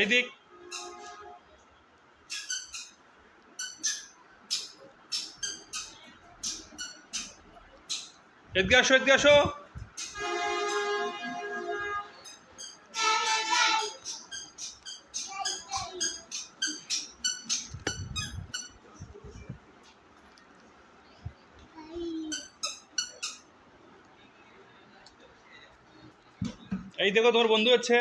এই দিক। এদিকে আসো এদিকে আসো। এই দেখো তোমার বন্ধু হচ্ছে।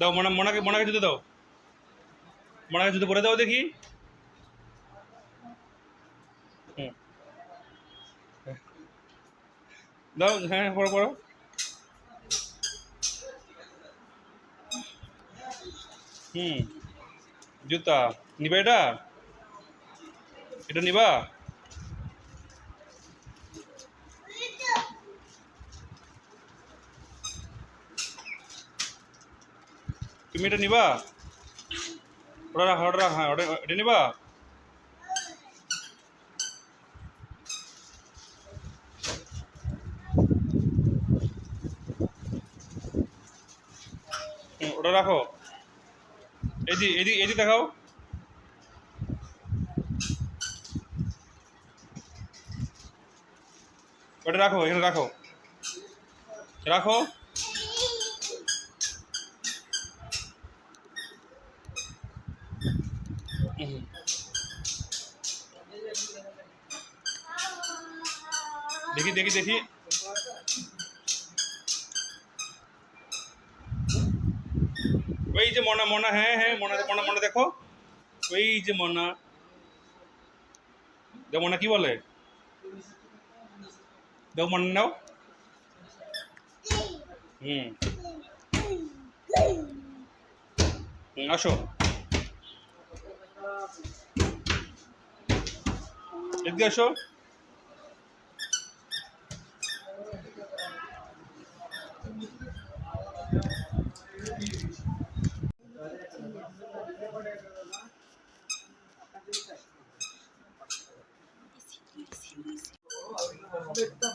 দাও, মনা মনাকে মনাকে জুতো দাও। মনাকে জুতো পরে দাও দেখি। দাও হ্যাঁ পড়ো পড়ো হুম। জুতা। নিবা এটা? এটা নিবা? তুমি এটা নিবা? ওটা রাখা, ওটা এটা নিবা? ওটা রাখো। এদি এদি এদি দেখাও। ওটা রাখো এখানে রাখো। রাখো। দেখি দেখি দেখি। ওই যে মনা মনা হ্যাঁ হ্যাঁ মনা মনা মনা দেখো। ওই যে মনা। দেখো মনা কি বলে? দেখো মনে নাও। হুম। হুম, আসো। এদিকে এসো Thank.